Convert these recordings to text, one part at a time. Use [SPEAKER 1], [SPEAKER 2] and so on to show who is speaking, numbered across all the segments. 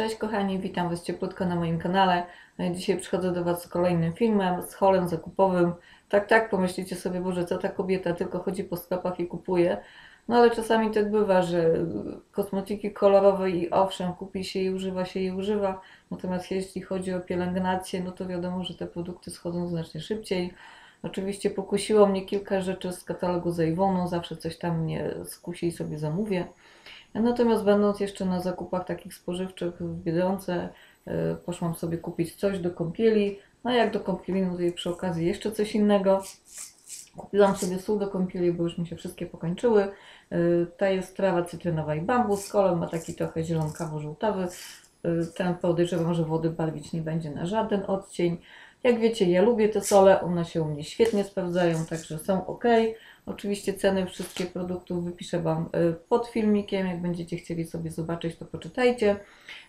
[SPEAKER 1] Cześć kochani, witam Was cieplutko na moim kanale. Dzisiaj przychodzę do Was z kolejnym filmem, z holem zakupowym. Tak, tak, pomyślicie sobie, Boże, co ta kobieta tylko chodzi po sklepach i kupuje. No ale czasami tak bywa, że kosmetyki kolorowe i owszem, kupi się i używa się i używa. Natomiast jeśli chodzi o pielęgnację, no to wiadomo, że te produkty schodzą znacznie szybciej. Oczywiście pokusiło mnie kilka rzeczy z katalogu Zajwonu, zawsze coś tam mnie skusi i sobie zamówię. Natomiast będąc jeszcze na zakupach takich spożywczych w Biedronce, e, poszłam sobie kupić coś do kąpieli. No jak do kąpieli, no to przy okazji jeszcze coś innego. Kupiłam sobie sól do kąpieli, bo już mi się wszystkie pokończyły. E, Ta jest trawa cytrynowa i bambus. Kolor ma taki trochę zielonkawo-żółtawy. E, Ten podejrzewam, że wody barwić nie będzie na żaden odcień. Jak wiecie, ja lubię te sole, one się u mnie świetnie sprawdzają, także są ok. Oczywiście ceny wszystkich produktów wypiszę Wam y, pod filmikiem, jak będziecie chcieli sobie zobaczyć, to poczytajcie.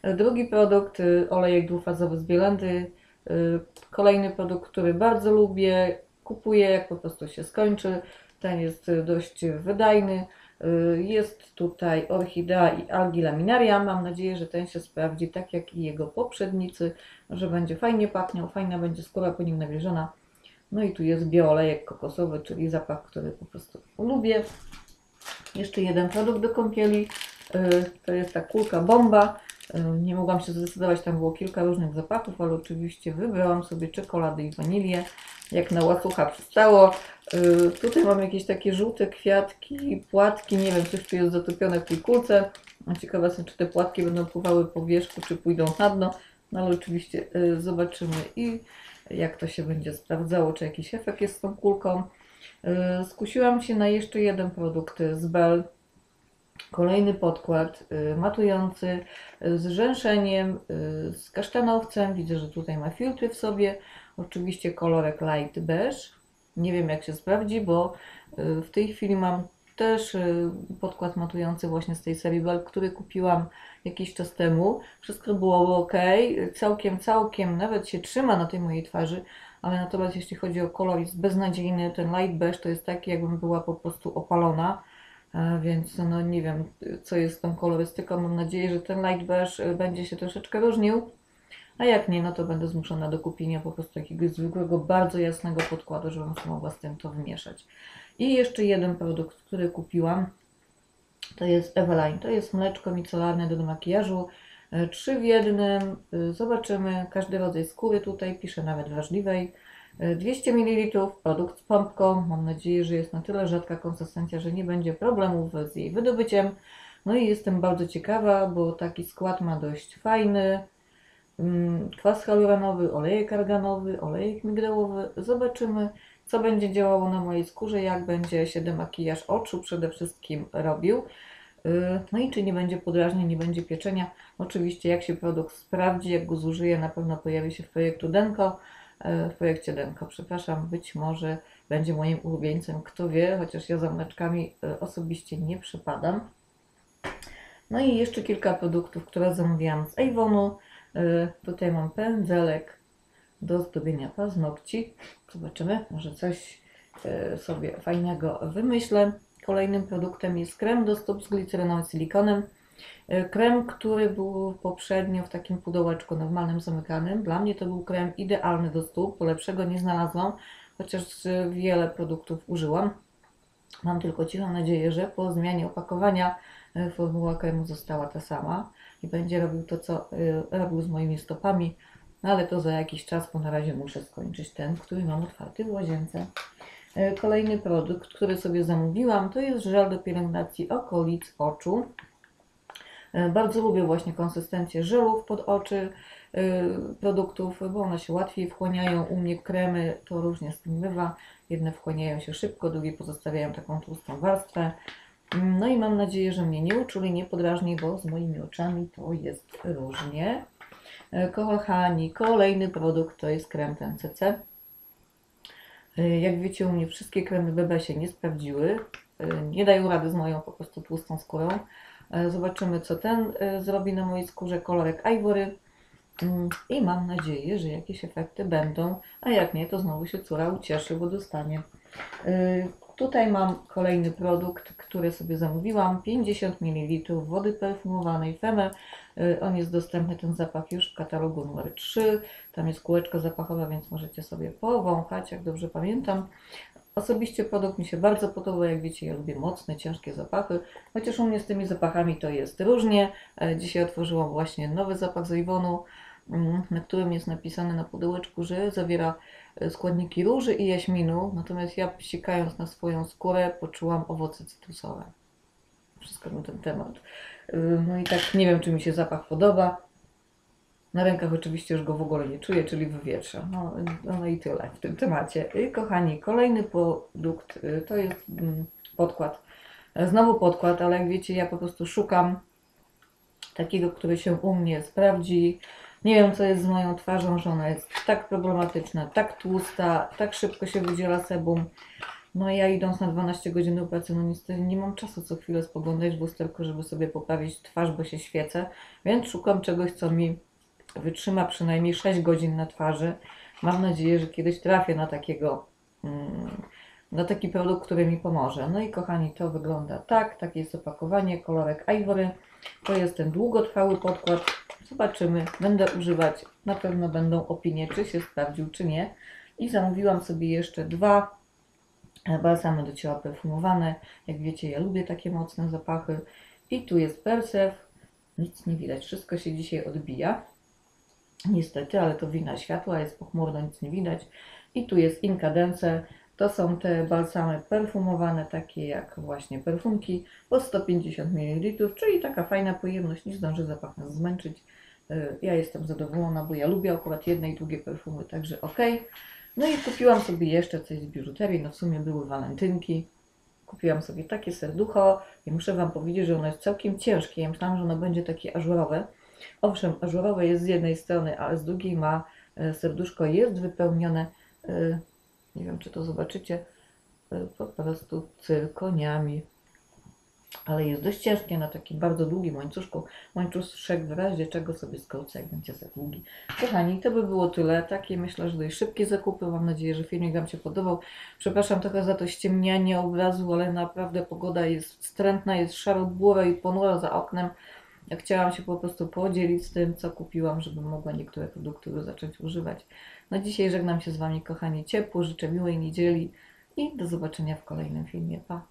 [SPEAKER 1] Y, Drugi produkt, y, olejek dwufazowy z Bielandy. Y, Kolejny produkt, który bardzo lubię, kupuję jak po prostu się skończy. Ten jest dość wydajny. Y, Jest tutaj orchidea i algi laminaria. Mam nadzieję, że ten się sprawdzi tak jak i jego poprzednicy, że będzie fajnie pachniał, fajna będzie skóra po nim nawilżona. No i tu jest bioolejek kokosowy, czyli zapach, który po prostu lubię. Jeszcze jeden produkt do kąpieli. y, To jest ta kulka bomba. Y, Nie mogłam się zdecydować, tam było kilka różnych zapachów, ale oczywiście wybrałam sobie czekoladę i wanilię. Jak na łasucha przystało. Y, Tutaj mam jakieś takie żółte kwiatki, płatki. Nie wiem, coś tu jest zatopione w tej kulce. Ciekawa jestem, czy te płatki będą pływały po wierzchu, czy pójdą na dno. No ale oczywiście y, zobaczymy i jak to się będzie sprawdzało, czy jakiś efekt jest z tą kulką. Y, Skusiłam się na jeszcze jeden produkt z Bell. Kolejny podkład matujący z rzęszeniem, z kasztanowcem. Widzę, że tutaj ma filtry w sobie. Oczywiście kolorek light beige. Nie wiem jak się sprawdzi, bo y, w tej chwili mam też y, podkład matujący właśnie z tej serii Bell, który kupiłam jakiś czas temu. Wszystko było ok, całkiem, całkiem, nawet się trzyma na tej mojej twarzy, ale natomiast jeśli chodzi o kolor jest beznadziejny, ten light beige to jest taki jakbym była po prostu opalona, E, więc no nie wiem co jest z tą kolorystyką, mam nadzieję, że ten light beige e, będzie się troszeczkę różnił, a jak nie, no to będę zmuszona do kupienia po prostu jakiegoś zwykłego, bardzo jasnego podkładu, żebym mogła z tym to wymieszać. I jeszcze jeden produkt, który kupiłam, to jest Eveline. To jest mleczko micelarne do makijażu. E, Trzy w jednym. E, Zobaczymy. Każdy rodzaj skóry tutaj. Piszę nawet wrażliwej. E, 200 ml. Produkt z pompką. Mam nadzieję, że jest na tyle rzadka konsystencja, że nie będzie problemów z jej wydobyciem. No i jestem bardzo ciekawa, bo taki skład ma dość fajny. Mm, Kwas hialuronowy, olejek arganowy, olejek migdałowy. Zobaczymy, co będzie działało na mojej skórze, jak będzie się demakijaż oczu przede wszystkim robił. Yy, No i czy nie będzie podrażnień, nie będzie pieczenia. Oczywiście jak się produkt sprawdzi, jak go zużyję, na pewno pojawi się w projektu Denko. yy, W projekcie Denko, przepraszam, być może będzie moim ulubieńcem, kto wie, chociaż ja za mleczkami yy, osobiście nie przypadam. No i jeszcze kilka produktów, które zamówiłam z Avonu. Yy, Tutaj mam pędzelek do zdobienia paznokci. Zobaczymy, może coś yy, sobie fajnego wymyślę. Kolejnym produktem jest krem do stóp z gliceryną i silikonem. Yy, Krem, który był poprzednio w takim pudełeczku normalnym, zamykanym. Dla mnie to był krem idealny do stóp, lepszego nie znalazłam, chociaż wiele produktów użyłam. Mam tylko cichą nadzieję, że po zmianie opakowania formuła kremu została ta sama i będzie robił to, co yy, robił z moimi stopami. No ale to za jakiś czas, bo na razie muszę skończyć ten, który mam otwarty w łazience. E, Kolejny produkt, który sobie zamówiłam, to jest żel do pielęgnacji okolic oczu. E, Bardzo lubię właśnie konsystencję żelów pod oczy produktów, bo one się łatwiej wchłaniają. U mnie kremy to różnie z tym bywa. Jedne wchłaniają się szybko, drugie pozostawiają taką tłustą warstwę. No i mam nadzieję, że mnie nie uczuli, nie podrażni, bo z moimi oczami to jest różnie. E, Kochani, kolejny produkt to jest krem TNCC. E, Jak wiecie, u mnie wszystkie kremy BB się nie sprawdziły. E, Nie dają rady z moją po prostu tłustą skórą. Zobaczymy, co ten zrobi na mojej skórze. Kolorek Ivory. Mm, I mam nadzieję, że jakieś efekty będą. A jak nie, to znowu się córa ucieszy, bo dostanie. Tutaj mam kolejny produkt, który sobie zamówiłam. 50 ml wody perfumowanej Feme Y, On jest dostępny, ten zapach już w katalogu numer 3. Tam jest kółeczko zapachowe, więc możecie sobie powąchać, jak dobrze pamiętam. Osobiście produkt mi się bardzo podoba, jak wiecie, ja lubię mocne, ciężkie zapachy, chociaż u mnie z tymi zapachami to jest różnie. E, Dzisiaj otworzyłam właśnie nowy zapach z na którym jest napisane na pudełeczku, że zawiera e, składniki róży i jaśminu, natomiast ja psikając na swoją skórę poczułam owoce cytrusowe. Wszystko na ten temat. Y, No i tak nie wiem, czy mi się zapach podoba. Na rękach oczywiście już go w ogóle nie czuję, czyli wywietrza. No, no i tyle w tym temacie. I kochani, kolejny produkt to jest mm, podkład. E, Znowu podkład, ale jak wiecie, ja po prostu szukam takiego, który się u mnie sprawdzi. Nie wiem, co jest z moją twarzą, że ona jest tak problematyczna, tak tłusta, tak szybko się wydziela sebum. No i ja idąc na 12 godzin do pracy, no niestety nie mam czasu co chwilę spoglądać w lusterko, żeby sobie poprawić twarz, bo się świecę. Więc szukam czegoś, co mi wytrzyma przynajmniej 6 godzin na twarzy. Mam nadzieję, że kiedyś trafię na takiego, mm, na taki produkt, który mi pomoże. No i kochani, to wygląda tak, takie jest opakowanie, kolorek Ivory. To jest ten długotrwały podkład. Zobaczymy, będę używać, na pewno będą opinie, czy się sprawdził, czy nie. I zamówiłam sobie jeszcze dwa balsamy do ciała perfumowane. Jak wiecie, ja lubię takie mocne zapachy. I tu jest Persev. Nic nie widać, wszystko się dzisiaj odbija. Niestety, ale to wina światła, jest pochmurno, nic nie widać. I tu jest Incadence. To są te balsamy perfumowane, takie jak właśnie perfumki, po 150 ml, czyli taka fajna pojemność, nie zdąży zapach nas zmęczyć. Y, Ja jestem zadowolona, bo ja lubię akurat jedne i drugie perfumy, także ok. No i kupiłam sobie jeszcze coś z biżuterii, no w sumie były walentynki. Kupiłam sobie takie serducho i muszę Wam powiedzieć, że ono jest całkiem ciężkie. Ja myślałam, że ono będzie takie ażurowe. Owszem, ażurowe jest z jednej strony, ale z drugiej ma e, serduszko, jest wypełnione, e, nie wiem czy to zobaczycie, e, po prostu cyrkoniami. Ale jest dość ciężkie na takim bardzo długim łańcuszku. Łańcuszek w razie czego sobie skrócę, jak będzie za długi. Kochani, to by było tyle. Takie myślę, że dość szybkie zakupy. Mam nadzieję, że filmik Wam się podobał. Przepraszam trochę za to ściemnianie obrazu, ale naprawdę pogoda jest wstrętna, jest szaro i ponura za oknem. Ja chciałam się po prostu podzielić z tym, co kupiłam, żeby mogła niektóre produkty zacząć używać. Na dzisiaj żegnam się z Wami, kochani, ciepło, życzę miłej niedzieli i do zobaczenia w kolejnym filmie. Pa!